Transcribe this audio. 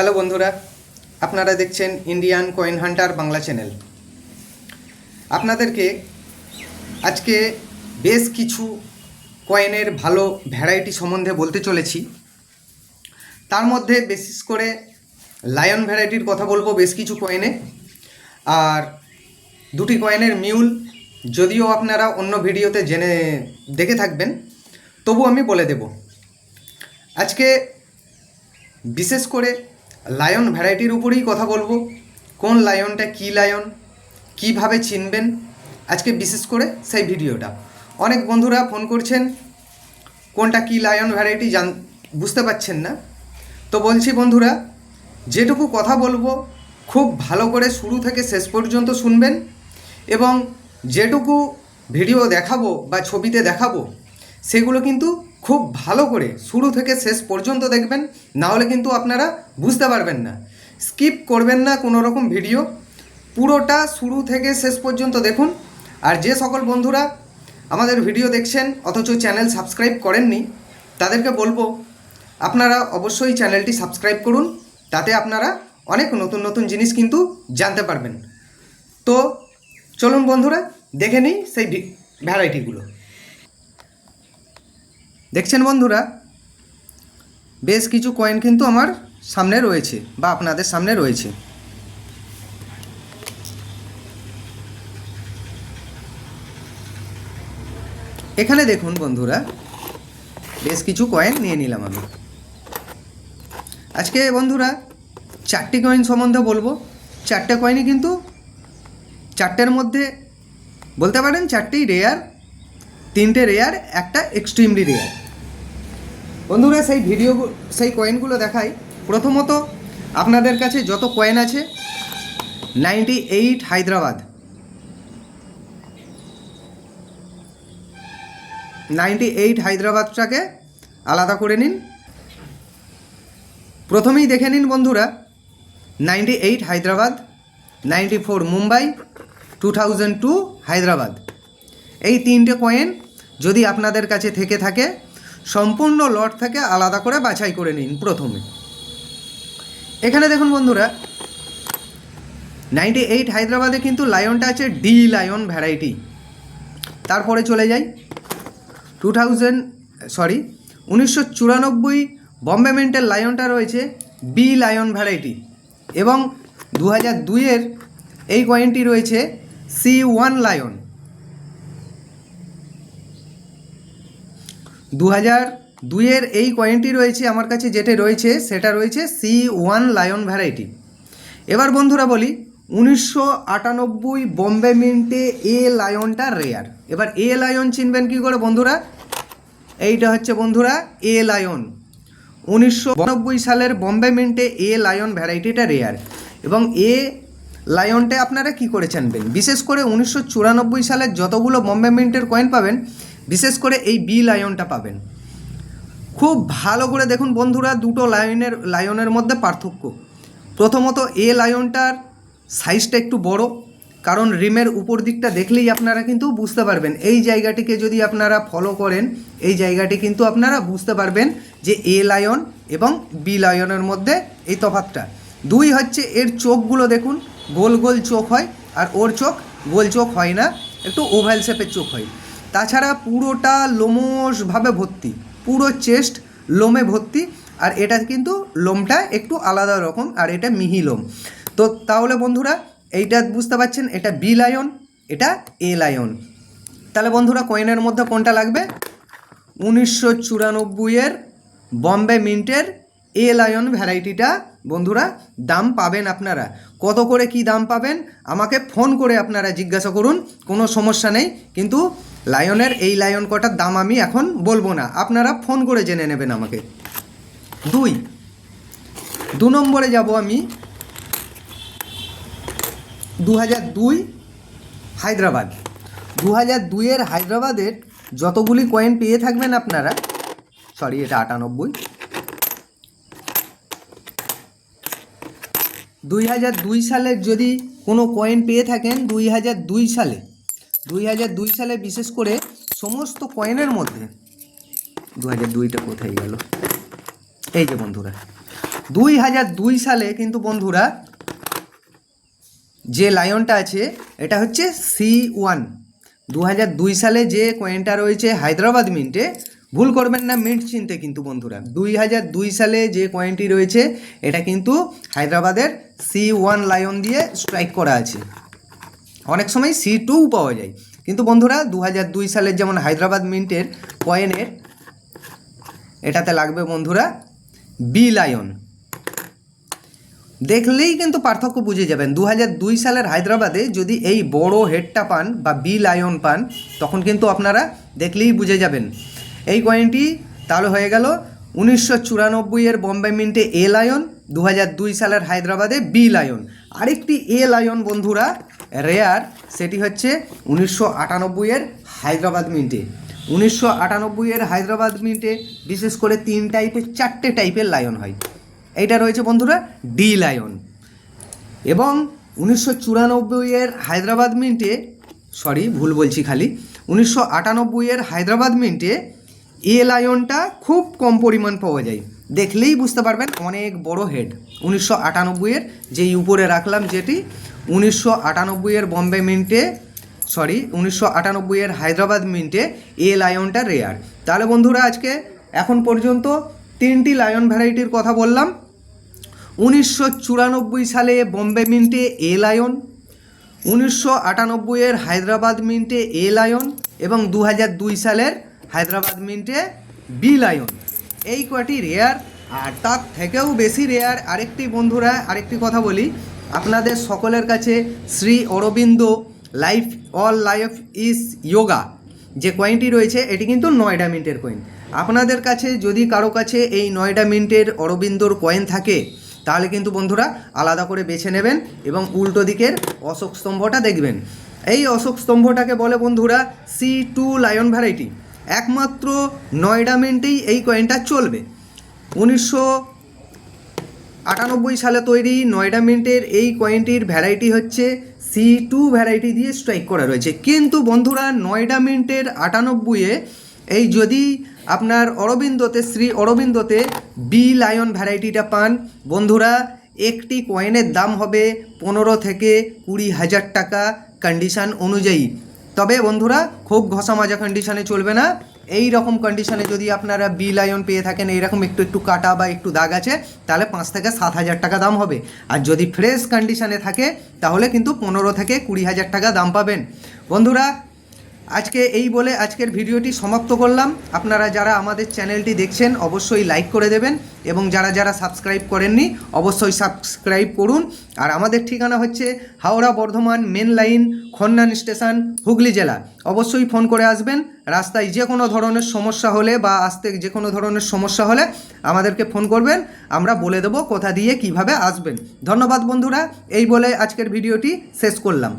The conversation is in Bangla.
হ্যালো বন্ধুরা, আপনারা দেখছেন Indian coin hunter Bangla channel আপনাদেরকে আজকে বেশ কিছু কয়েনের ভালো ভ্যারাইটি সম্বন্ধে বলতে চলেছি। তার মধ্যে বিশেষ করে লায়ন ভ্যারাইটির কথা বলব বেশ কিছু কয়েনে আর দুটি কয়েনের মিউল যদিও আপনারা অন্য ভিডিওতে জেনে দেখে থাকবেন, তবু আমি বলে দেব। আজকে বিশেষ করে লায়ন ভ্যারাইটির উপরেই কথা বলব। কোন লায়নটা কী লায়ন কীভাবে চিনবেন? আজকে বিশেষ করে সেই ভিডিওটা। অনেক বন্ধুরা ফোন করছেন, কোনটা কী লায়ন ভ্যারাইটি জান, বুঝতে পারছেন না। তো বলছি বন্ধুরা, যেটুকু কথা বলব, খুব ভালো করে শুরু থেকে শেষ পর্যন্ত শুনবেন এবং যেটুকু ভিডিও দেখাবো বা ছবিতে দেখাবো, সেগুলো কিন্তু খুব ভালো করে শুরু থেকে শেষ পর্যন্ত দেখবেন না হলে কিন্তু আপনারা বুঝতে পারবেন না। স্কিপ করবেন না কোনো রকম ভিডিও। পুরোটা শুরু থেকে শেষ পর্যন্ত দেখুন। আর যে সকল বন্ধুরা আমাদের ভিডিও দেখছেন, অথচ চ্যানেল সাবস্ক্রাইব করেননি, তাদেরকে বলব, আপনারা অবশ্যই চ্যানেলটি সাবস্ক্রাইব করুন, তাতে আপনারা অনেক নতুন নতুন জিনিস কিন্তু জানতে পারবেন। তো চলুন বন্ধুরা, দেখে নিই সেই ভ্যারাইটিগুলো দেখছেন বন্ধুরা? বেশ কিছু কয়েন কিন্তু আমার সামনে রয়েছে বা আপনাদের সামনে রয়েছে। এখানে দেখুন বন্ধুরা, বেশ কিছু কয়েন নিয়ে নিলাম আমি। আজকে বন্ধুরা, চারটি কয়েন সম্বন্ধে বলব। চারটে কয়েনই কিন্তু চারটের মধ্যে, বলতে পারেন চারটেই রেয়ার তিনটে রেয়ার একটা এক্সট্রিমলি রেয়ার বন্ধুরা, সেই ভিডিও সেই কয়েনগুলো দেখাই। প্রথমত, আপনাদের কাছে যত কয়েন আছে ninety eight Hyderabad. Ninety eight হায়দ্রাবাদটাকে আলাদা করে নিন। প্রথমেই দেখে নিন বন্ধুরা ninety eight Hyderabad ninety four Mumbai two thousand two Hyderabad. এই তিনটে কয়েন যদি আপনাদের কাছে থেকে থাকে, সম্পূর্ণ লট থেকে আলাদা করে বাছাই করে নিন প্রথমে। এখানে দেখুন বন্ধুরা নাইনটি এইট হায়দ্রাবাদে কিন্তু লায়নটা আছে ডি লায়ন ভ্যারাইটি তারপরে চলে যাই টু থাউজেন্ড সরি উনিশশো চুরানব্বই বম্বে মিন্টের লায়নটা রয়েছে বি লায়ন ভ্যারাইটি এবং দু হাজার দুইয়ের এই কয়েনটি রয়েছে সি ওয়ান লায়ন দু হাজার দুইয়ের এই কয়েনটি রয়েছে আমার কাছে যেটা রয়েছে, সেটা রয়েছে সি ওয়ান লায়ন ভ্যারাইটি এবার বন্ধুরা বলি, উনিশশো আটানব্বই বম্বে মিন্টে এ লায়নটা রেয়ার এবার এ লায়ন চিনবেন কি করে বন্ধুরা? এইটা হচ্ছে বন্ধুরা, এ লায়ন উনিশশো নব্বই সালের বম্বে মিন্টে এ লায়ন ভ্যারাইটিটা রেয়ার এবং এ লায়নটা আপনারা কি করে জানবেন বিশেষ করে উনিশশো চুরানব্বই সালের যতগুলো বম্বে মিন্টের কয়েন পাবেন বিশেষ করে এই বি লায়নটা পাবেন। খুব ভালো করে দেখুন বন্ধুরা, দুটো লায়নের লায়নের মধ্যে পার্থক্য। প্রথমত এ লায়নটার সাইজটা একটু বড়, কারণ রিমের উপর দিকটা দেখলেই আপনারা কিন্তু বুঝতে পারবেন। এই জায়গাটিকে যদি আপনারা ফলো করেন, এই জায়গাটি কিন্তু আপনারা বুঝতে পারবেন যে এ লায়ন এবং বি লায়নের মধ্যে এই তফাতটা দুই হচ্ছে, এর চোখগুলো দেখুন, গোল গোল চোখ হয়, আর ওর চোখ গোল চোখ হয় না, একটু ওভ্যাল শেপের চোখ হয়। তাছাড়া পুরোটা লোমসভাবে ভর্তি, পুরো চেস্ট লোমে ভর্তি, আর এটা কিন্তু লোমটা একটু আলাদা রকম, আর এটা মিহি লোম। তো তাহলে বন্ধুরা, এইটা বুঝতে পারছেন, এটা বি লায়ন, এটা এ লায়ন। তাহলে বন্ধুরা, কয়েনের মধ্যে কোনটা লাগবে? উনিশশো চুরানব্বইয়ের বম্বে মিন্টের এ লায়ন ভ্যারাইটিটা বন্ধুরা, দাম পাবেন আপনারা। কত করে কি দাম পাবেন? আমাকে ফোন করে আপনারা জিজ্ঞাসা করুন, কোনো সমস্যা নেই। কিন্তু লায়নের এই লায়ন কটার দাম আমি এখন বলব না। আপনারা ফোন করে জেনে নেবেন আমাকে। দুই। দু নম্বরে যাব আমি। দু হাজার দুই হায়দ্রাবাদ। দু হাজার দুইয়ের হায়দ্রাবাদের যতগুলি কয়েন পেয়ে থাকবেন আপনারা সরি এটা আটানব্বই। দুই হাজার দুই সালের যদি কোনো কয়েন পেয়ে থাকেন দুই হাজার দুই সালে, দুই হাজার দুই সালে বিশেষ করে সমস্ত কয়েনের মধ্যে দু হাজার দুইটা কোথায় গেল? এই যে বন্ধুরা, দুই হাজার দুই সালে কিন্তু বন্ধুরা যে লায়নটা আছে, এটা হচ্ছে সি ওয়ান দু হাজার দুই সালে যে কয়েনটা রয়েছে হায়দ্রাবাদ মিন্টে ভুল করবেন না মিন্ট চিনতে কিন্তু বন্ধুরা। দুই হাজার দুই সালে যে কয়েনটি রয়েছে, এটা কিন্তু হায়দ্রাবাদের সি ওয়ান লায়ন দিয়ে স্ট্রাইক করা আছে। অনেক সময় সি টুও পাওয়া যায়। কিন্তু বন্ধুরা দু দুই সালের যেমন হায়দ্রাবাদ মিন্টের কয়েনের এটাতে লাগবে বন্ধুরা বি লায়ন দেখলেই কিন্তু পার্থক্য বুঝে যাবেন। দু দুই সালের হায়দ্রাবাদে যদি এই বড় হেডটা পান বা বি লায়ন পান, তখন কিন্তু আপনারা দেখলেই বুঝে যাবেন। এই কয়েনটি তাহলে হয়ে গেল উনিশশো চুরানব্বইয়ের বম্বে মিন্টে এ লায়ন দু দুই সালের হায়দ্রাবাদে বি লায়ন আরেকটি এ লায়ন বন্ধুরা রেয়ার সেটি হচ্ছে উনিশশো আটানব্বইয়ের হায়দ্রাবাদ মিন্টে উনিশশো আটানব্বইয়ের হায়দ্রাবাদ মিন্টে বিশেষ করে তিন টাইপের চারটে টাইপের লায়ন হয়। এইটা রয়েছে বন্ধুরা ডি লায়ন এবং উনিশশো চুরানব্বইয়ের হায়দ্রাবাদ মিন্টে সরি ভুল বলছি খালি, উনিশশো আটানব্বইয়ের হায়দ্রাবাদ মিন্টে এ লায়নটা খুব কম পরিমাণ পাওয়া যায়। দেখলেই বুঝতে পারবেন অনেক বড় হেড উনিশশো আটানব্বইয়ের যেই উপরে রাখলাম যেটি, উনিশশো আটানব্বইয়ের বম্বে মিন্টে সরি উনিশশো আটানব্বইয়ের হায়দ্রাবাদ মিন্টে এ লায়নটা রেয়ার তাহলে বন্ধুরা আজকে এখন পর্যন্ত তিনটি লায়ন ভ্যারাইটির কথা বললাম। উনিশশো চুরানব্বই সালে বম্বে মিন্টে এ লায়ন উনিশশো আটানব্বইয়ের হায়দ্রাবাদ মিন্টে এ লায়ন এবং দু সালের হায়দ্রাবাদ মিন্টে বি লায়ন। এই কয়টি রেয়ার আর তার থেকেও বেশি রেয়ার আরেকটি বন্ধুরা, আরেকটি কথা বলি, আপনাদের সকলের কাছে Shri Aurobindo life, all life is yoga যে কয়েনটি রয়েছে, এটি কিন্তু নয়ডা মিন্টের কয়েন আপনাদের কাছে যদি কারও কাছে এই নয়ডা মিন্টের অরবিন্দর কয়েন থাকে, তাহলে কিন্তু বন্ধুরা আলাদা করে বেছে নেবেন এবং উল্টো দিকের অশোক স্তম্ভটা দেখবেন। এই অশোক স্তম্ভটাকে বলে বন্ধুরা সি টু লায়ন ভ্যারাইটি একমাত্র নয়ডা মিন্টেই এই কয়েনটা চলবে। উনিশশো আটানব্বই সালে তৈরি নয়ডা মিন্টের এই কয়েনটির ভ্যারাইটি হচ্ছে সি টু ভ্যারাইটি দিয়ে স্ট্রাইক করা রয়েছে। কিন্তু বন্ধুরা, নয়ডা মিন্টের আটানব্বইয়ে এই যদি আপনার অরবিন্দতে, শ্রী অরবিন্দতে বি লায়ন ভ্যারাইটিটা পান, বন্ধুরা, একটি কয়েনের দাম হবে পনেরো থেকে কুড়ি হাজার টাকা কন্ডিশান অনুযায়ী। তবে বন্ধুরা, খুব ঘষা মাজা কন্ডিশনে চলবে না। এই রকম কন্ডিশনে যদি আপনারা বি লায়ন পেয়ে থাকেন এইরকম একটু একটু কাটা বা একটু দাগ আছে, তাহলে পাঁচ থেকে সাত হাজার টাকা দাম হবে। আর যদি ফ্রেশ কন্ডিশনে থাকে, তাহলে কিন্তু পনেরো থেকে কুড়ি হাজার টাকা দাম পাবেন। বন্ধুরা আজকে এই বলে আজকের ভিডিওটি সমাপ্ত করলাম। আপনারা যারা আমাদের চ্যানেলটি দেখছেন, অবশ্যই লাইক করে দেবেন এবং যারা যারা সাবস্ক্রাইব করেননি, অবশ্যই সাবস্ক্রাইব করুন। আর আমাদের ঠিকানা হচ্ছে Howrah Bardhaman main line Khannan station, Hooghly জেলা। অবশ্যই ফোন করে আসবেন। রাস্তায় যে কোনো ধরনের সমস্যা হলে বা আসতে যে কোনো ধরনের সমস্যা হলে আমাদেরকে ফোন করবেন। আমরা বলে দেবো কোথা দিয়ে কীভাবে আসবেন। ধন্যবাদ বন্ধুরা। এই বলে আজকের ভিডিওটি শেষ করলাম।